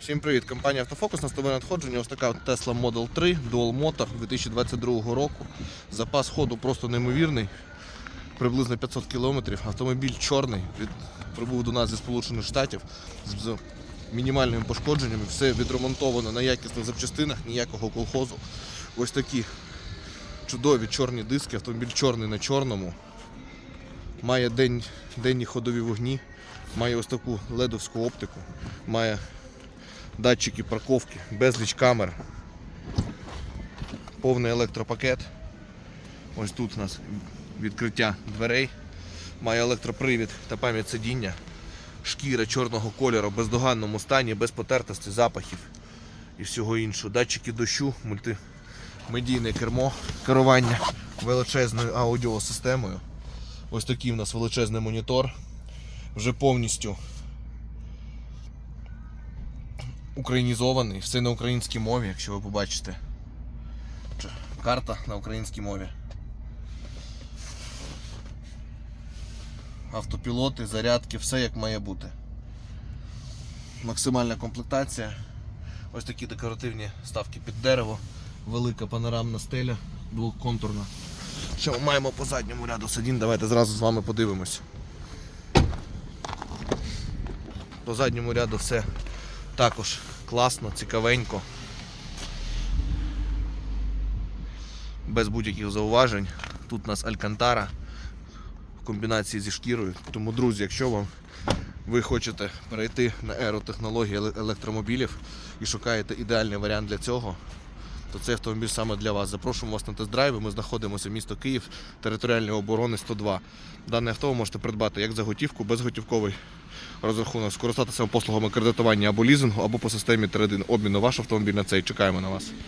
Всім привіт, компанія Автофокус. На тобі надходження. Ось така Tesla Model 3 Dual Motor 2022 року. Запас ходу просто неймовірний. Приблизно 500 кілометрів. Автомобіль чорний. Від... Прибув до нас зі Сполучених Штатів з мінімальними пошкодженнями. Все відремонтовано на якісних запчастинах, ніякого колхозу. Ось такі чудові чорні диски. Автомобіль чорний на чорному. Має день, денні ходові вогні, має ось таку ледовську оптику, має датчики парковки, безліч камер, повний електропакет. Ось тут у нас відкриття дверей, має електропривід та пам'ять сидіння, шкіра чорного кольору, в бездоганному стані, без потертості, запахів і всього іншого. Датчики дощу, мультимедійне кермо, керування величезною аудіосистемою. Ось такий у нас величезний монітор. Вже повністю українізований, все на українській мові, якщо ви побачите. Карта на українській мові. Автопілоти, зарядки, все як має бути. Максимальна комплектація. Ось такі декоративні ставки під дерево, велика панорамна стеля, двоконтурна. Що ми маємо по задньому ряду сидінь, давайте зразу з вами подивимось. По задньому ряду все також класно, цікавенько. Без будь-яких зауважень. Тут у нас Алькантара в комбінації зі шкірою. Тому, друзі, якщо вам ви хочете перейти на аеротехнології еле- електромобілів і шукаєте ідеальний варіант для цього, то цей автомобіль саме для вас. Запрошуємо вас на тест-драйви. Ми знаходимося в місто Київ, територіальної оборони 102. Дане авто ви можете придбати як за готівку, безготівковий розрахунок, скористатися послугами кредитування або лізингу, або по системі трейдин обміну ваш автомобіль на цей. Чекаємо на вас.